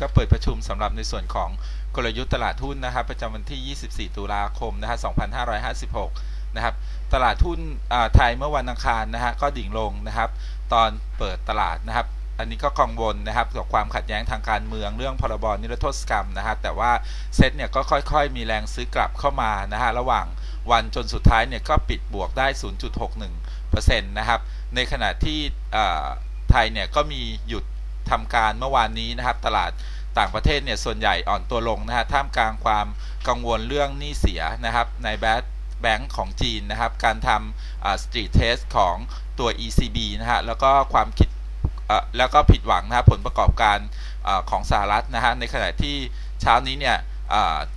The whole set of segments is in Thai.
ก็เปิดประชุมสำหรับในส่วนของกลยุทธ์ตลาดหุ้นนะครับประจำวันที่ 24 ตุลาคมนะฮะ2556 นะครับ ตลาดหุ้นไทยเมื่อวันอังคารนะฮะก็ดิ่งลงนะครับ ตอนเปิดตลาดนะครับ อันนี้ก็กังวลนะครับกับความขัดแย้งทางการเมืองเรื่องพรบนิรโทษกรรมนะฮะแต่ว่าเซ็ตเนี่ยก็ค่อยๆ มีแรงซื้อกลับเข้ามานะฮะระหว่างวันจนสุดท้ายเนี่ยก็ปิดบวกได้ 0.61%นะครับในขณะที่ไทยเนี่ยก็มีหยุด ทำการเมื่อวานนี้นะครับ ตลาดต่างประเทศเนี่ยส่วนใหญ่อ่อนตัวลงนะฮะท่ามกลางความกังวลเรื่องหนี้เสียนะครับในแบงแบงก์ของจีนนะครับ การทำสตรีทเทสของตัว ECB นะฮะแล้วก็ความคิดแล้วก็ผิดหวังนะครับผลประกอบการอของสหรัฐนะฮะในขณะที่เช้านี้เนี่ย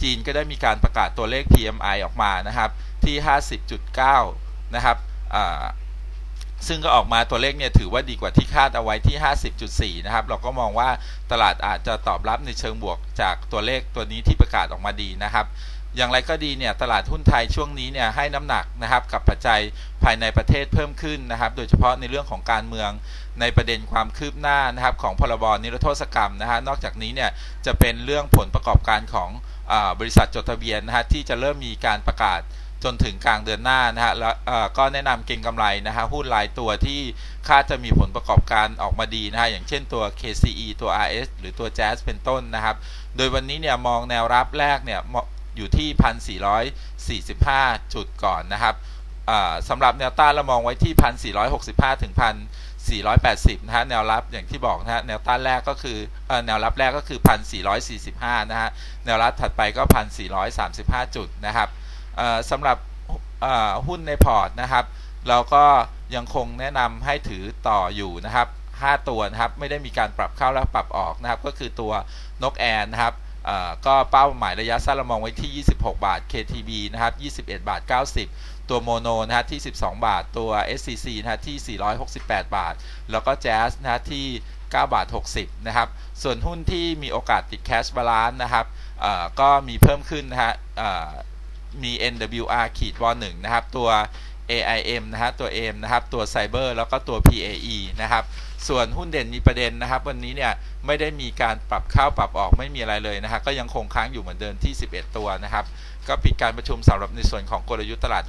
จีนก็ได้มีการประกาศตัวเลข PMI ออกมานะครับที่ 50.9 นะครับ ซึ่งก็ออกมาตัวเลขเนี่ยถือว่าดีกว่าที่คาดเอาไว้ที่ 50.4 นะครับ เราก็มองว่าตลาดอาจจะตอบรับในเชิงบวกจากตัวเลขตัวนี้ที่ประกาศออกมาดีนะครับ อย่างไรก็ดีเนี่ยตลาดหุ้นไทยช่วงนี้เนี่ยให้น้ำหนักนะครับกับปัจจัยภายในประเทศเพิ่มขึ้นนะครับ โดยเฉพาะในเรื่องของการเมืองในประเด็นความคืบหน้านะครับของพรบนิรโทษกรรมนะฮะนอกจากนี้เนี่ยจะเป็นเรื่องผลประกอบการของอบริษัทจดทะเบียนนะฮะที่จะเริ่มมีการประกาศ จนถึงกลางเดือนหน้านะฮะแล้วก็แนะนำเก็งกำไรนะฮะหุ้นรายตัวที่คาดจะมีผลประกอบการออกมาดีนะฮะอย่างเช่นตัว KCE ตัว RS หรือตัว Jazz เป็นต้นนะครับ โดยวันนี้เนี่ยมองแนวรับแรกเนี่ยอยู่ที่ 1,445 จุดก่อนนะครับสำหรับแนวต้านเรามองไว้ที่ 1,465 ถึง 1,480 นะฮะแนวรับอย่างที่บอกนะฮะแนวต้านแรกก็คืออแนวรับแรกก็คือ 1,445 นะฮะแนวรับถัดไปก็ 1,435 จุดนะครับ สำหรับหุ้นในพอร์ตนะครับ เราก็ยังคงแนะนำให้ถือต่ออยู่นะครับ 5 ตัวนะครับ ไม่ได้มีการปรับเข้าและปรับออกนะครับ ก็คือตัวนกแอนนะครับก็เป้าหมายระยะสั้นเรามองไว้ที่ 26 บาท KTB นะครับ 21 บาท 90 ตัวโมโนนะฮะที่ 12 บาท ตัว SCC นะฮะที่ 468 บาท แล้วก็ Jazz นะฮะที่ 9 บาท 60 นะครับ ส่วนหุ้นที่มีโอกาสติด Cash Balance นะครับก็มีเพิ่มขึ้นนะฮะ มี NWR ขีดว1นะครับ ตัว AIM นะฮะตัว M นะครับ ตัว Cyber แล้วก็ตัว PAE นะครับ ส่วนหุ้นเด่นมีประเด็นนะครับ วันนี้เนี่ยไม่ได้มีการปรับเข้าปรับออกไม่มีอะไรเลยนะฮะก็ยังคงค้างอยู่เหมือนเดิมที่ 11 ตัวนะครับ ก็ปิดการประชุมสำหรับในส่วนของกลยุทธ์ตลาด